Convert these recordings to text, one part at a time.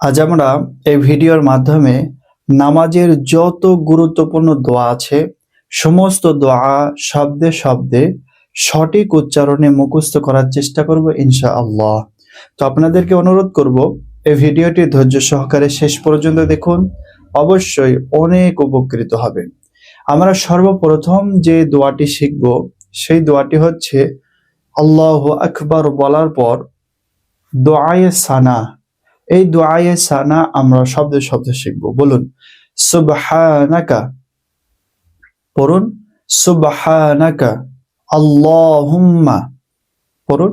আজ আমরা এই ভিডিওর মাধ্যমে নামাজের যত গুরুত্বপূর্ণ দোয়া আছে, সমস্ত দোয়া শব্দে শব্দে সঠিক উচ্চারণে মুখস্থ করার চেষ্টা করব ইনশা আল্লাহ তো আপনাদেরকে অনুরোধ করব, এই ভিডিওটি ধৈর্য সহকারে শেষ পর্যন্ত দেখুন, অবশ্যই অনেক উপকৃত হবে। আমরা সর্বপ্রথম যে দোয়াটি শিখব, সেই দোয়াটি হচ্ছে আল্লাহ আকবার বলার পর দোয়ায়ে সানা। এই দোয়ায়ে সানা আমরা শব্দে শব্দে শিখব। বলুন, সুবহানাকা, পড়ুন, সুবহানাকা, আল্লাহুম্মা, পড়ুন,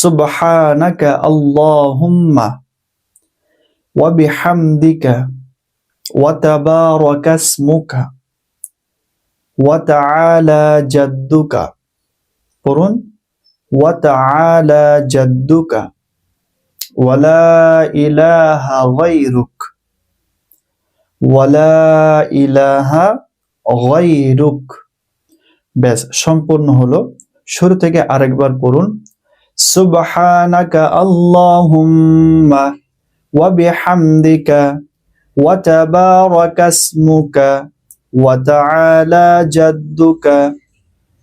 সুবহানাকা, আল্লাহুম্মা, ওয়া বিহামদিকা, ওয়া তাবারাকা ইসমুকা, ওয়া তাআলা জাদ্দুকা, পড়ুন, ওয়া তাআলা জাদ্দুকা। ওয়ালা ইলাহা গায়রুক। ওয়ালা ইলাহা গায়রুক। ব্যাস, সম্পূর্ণ হলো শুরু থেকে আরেকবার পড়ুন। সুবহানাকা আল্লাহুম্মা ওয়া বিহামদিকা ওয়া তাবারাকা ইসমুকা ওয়া তাআলা জাদ্দুকা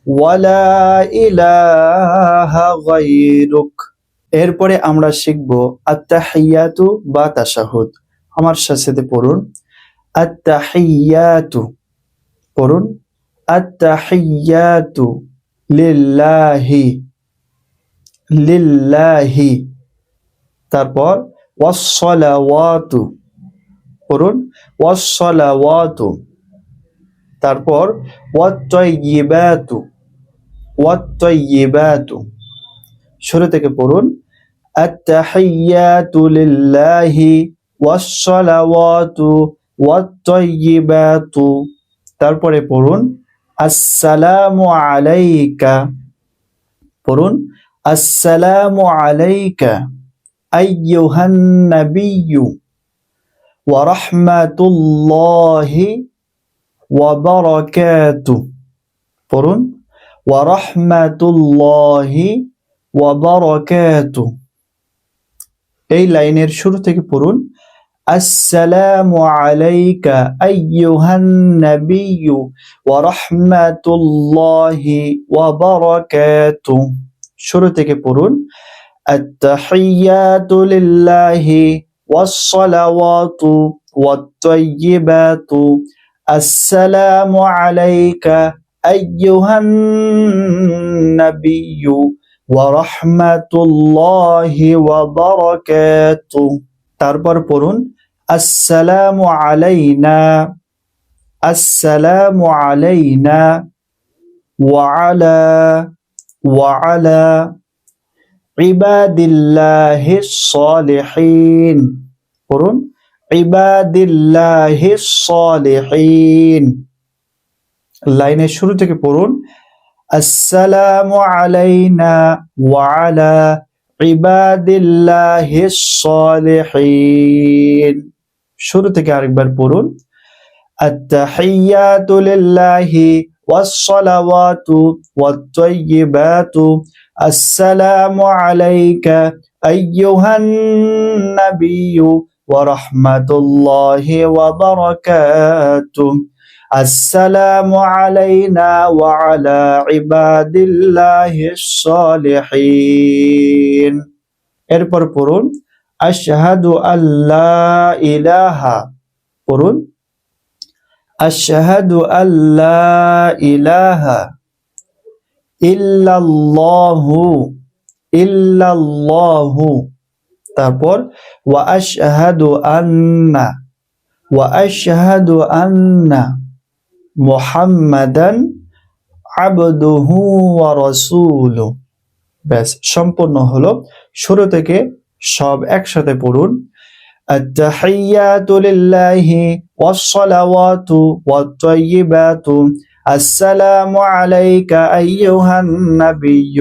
ওয়ালা ইলাহা গায়রুক। এরপরে আমরা শিখব আত্তাহিয়াতু বা তাশাহুদ। আমার সাথে পড়ুন। আত্তাহিয়াতু। পড়ুন। আত্তাহিয়াতু লিল্লাহি। লিল্লাহি। তারপর ওয়াসসালাওয়াতু। পড়ুন। ওয়াসসালাওয়াতু। তারপর ওয়াত্তাইয়িবাতু ওয়াত্তাইয়িবাতু শুরু থেকে পড়ুন। التحيات لله والصلوات والطيبات তারপরে পড়ুন আসসালামু আলাইকা পড়ুন আসসালামু আলাইকা আইয়ুহান নাবিয়্যু ওয়া রাহমাতুল্লাহি ওয়া বারাকাতুহু পড়ুন ওয়া রাহমাতুল্লাহি ওয়া বারাকাতুহু এই লাইনের শুরু থেকে পড়ুন আসসালামু আলাইকা আইয়ুহান নাবিয়্যু ওয়া রাহমাতুল্লাহি ওয়া বারাকাতুহু শুরু থেকে পড়ুন التحيات لله والصلوات والطيبات السلام عليك أيها النبي তারপর পড়ুন, আসসালামু আলাইনা আসসালামু আলাইনা ওয়ালা ওয়ালা ইবাদিল্লাহি সলিহিন পড়ুন, ইবাদিল্লাহি সলিহিন লাইনের শুরু থেকে পড়ুন السلام علينا وعلى عباد الله الصالحين শুরু থেকে আরেকবার পড়ুন التحيات لله والصلوات والطيبات السلام عليك أيها النبي ورحمة الله وبركاته السلام علينا وعلى عباد الله الصالحين এরপর পড়ুন আশহাদু আল্লা ইলাহা পড়ুন আশহাদু আল্লা ইলাহা ইল্লাল্লাহু ইল্লাল্লাহু তারপর ওয়া আশহাদু আন্না ওয়া আশহাদু আন্না মুহাম্মাদান আবদুহু ওয়া রাসূলু ব্যাস সম্পূর্ণ হলো শুরু থেকে সব একসাথে পড়ুন التحيات لله والصلوات والطيبات السلام عليك أيها النبي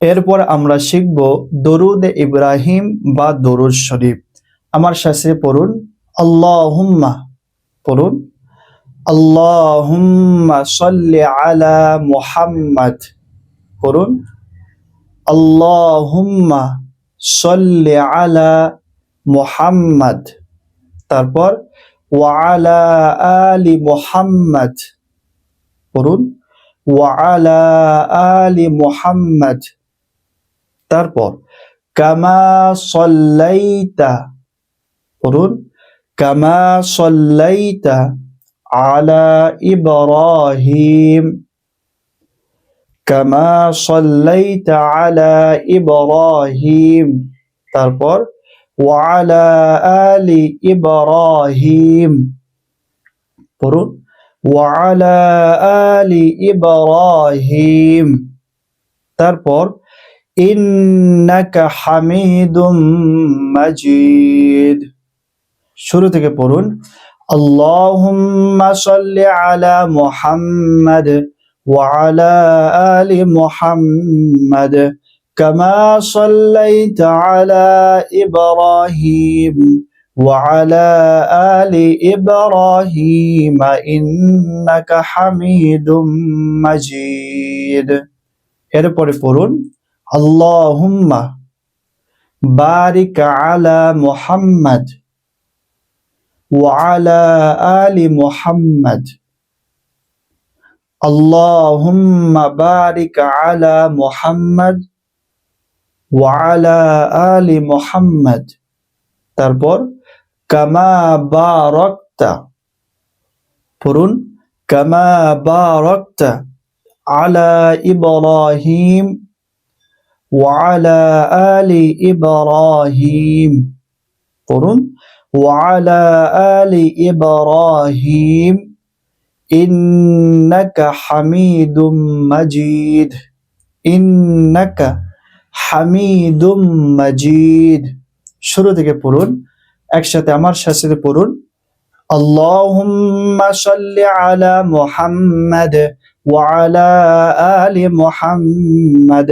এরপর আমরা শিখব দরুদ ইব্রাহিম বা দরুদ শরীফ। আমার সাথে পড়ুন, আল্লাহুম্মা পড়ুন, আল্লাহুম্মা সাল্লি আলা মুহাম্মাদ পড়ুন, আল্লাহুম্মা সাল্লি আলা মুহাম্মাদ তারপর ওয়ালা আলি মুহাম্মাদ পড়ুন ওয়ালা আলি মুহাম্মাদ তারপর, কামা সল্লাইতা, পড়ুন, কামা সল্লাইতা আলা ইব্রাহিম, কামা সল্লাইতা আলা ইব্রাহিম, তারপর ওয়ালা আলি ইব্রাহিম, পড়ুন ওয়ালা আলি ইব্রাহিম, তারপর ইন্নাকা হামিদুম মাজিদ শুরু থেকে পড়ুন আল্লাহুম্মা সাল্লি আলা মুহাম্মাদ وعلى آل محمد كما صليت على إبراهيم وعلى آل إبراهيم إنك حميد مجيد এরপরে পড়ুন আল্লাহুম্মা বারিক আলা মুহাম্মাদ وعلى آل محمد اللهم بارك على محمد وعلى آل محمد তারপর কামা বারাকতা পড়ুন কামা বারাকতা আলা ইব্রাহিম وعلى آل إبراهيم পড়ুন وعلى آل إبراهيم إنك حميد مجيد إنك حميد مجيد শুরু থেকে পড়ুন একসাথে আমার সাথে পড়ুন اللهم صل على محمد وعلى آل محمد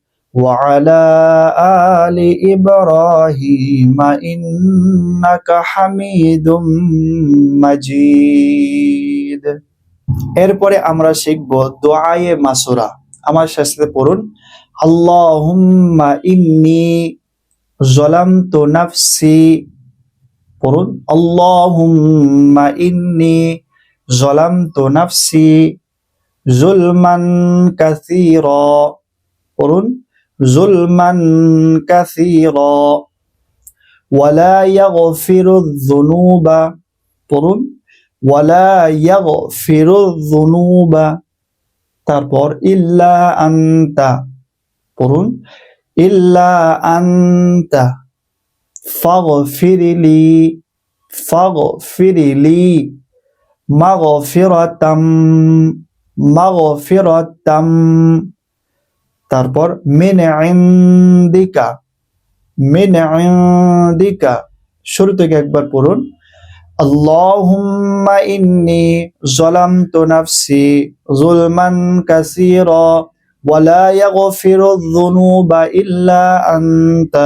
وعلى آل إبراهيم إنك حميد مجيد এরপরে আমরা শিখব দোয়ায়ে মাসুরা আমার সাথে পড়ুন আল্লাহুম্মা ইন্নি জলামতু নাফসি পড়ুন আল্লাহুম্মা ইন্নি জলামতু নাফসি জুলমান কাসীরা পড়ুন জুলমান কাসীরা ওয়ালা ইয়াগফিরু যুনুবা পড়ুন। ওয়ালা ইয়াগফিরু যুনুবা তারপর ইল্লা আনতা পড়ুন। ইল্লা আনতা ফাগফিরলি ফাগফিরলি মাগফিরাতাম মাগফিরাতাম তারপর মিন ইনদিকা মিন ইনদিকা শুরু থেকে একবার পড়ুন اللهم إني ظلمت نفسي ظلما كثيرا ولا يغفر الذنوب إلا أنت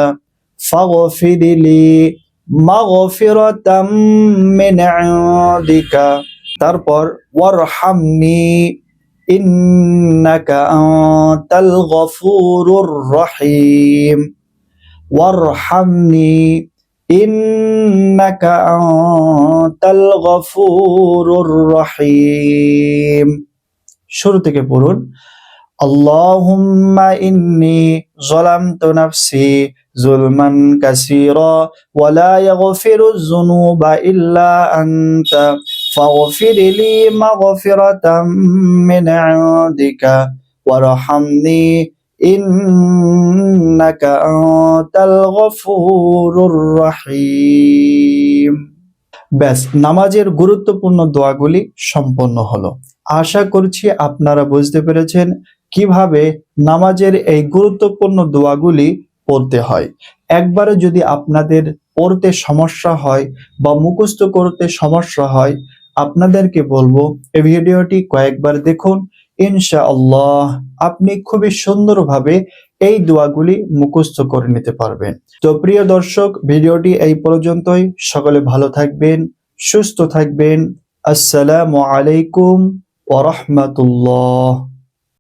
فاغفر لي مغفرة من عندك তারপর ওয়ারহামনি ইন্নাকা আনতাল গফুরুর রহিম ওয়ারহামনি ইন্নাকা আনতাল গফুরুর রহিম শুরু থেকে পড়ুন اللهم إني ظلمت نفسي ظلما كثيرا ولا يغفر الذنوب إلا أنت فاغفر لي مغفرة من عندك وارحمني إنك أنت الغفور الرحيم ব্যাস নামাজের গুরুত্বপূর্ণ দোয়াগুলি সম্পন্ন হলো আশা করছি আপনারা বুঝতে পেরেছেন কিভাবে নামাজের এই গুরুত্বপূর্ণ দোয়াগুলি পড়তে হয় একবারে যদি আপনাদের পড়তে সমস্যা হয় বা মুখস্থ করতে সমস্যা হয় আপনাদেরকে বলব, এই ভিডিওটি কয়েকবার দেখুন। ইনশাআল্লাহ আপনি খুবই সুন্দরভাবে এই দোয়াগুলি মুখস্থ করে নিতে পারবেন। তো প্রিয় দর্শক, ভিডিওটি এই পর্যন্তই। সকলে ভালো থাকবেন, সুস্থ থাকবেন। আসসালামু আলাইকুম ওয়া রাহমাতুল্লাহ।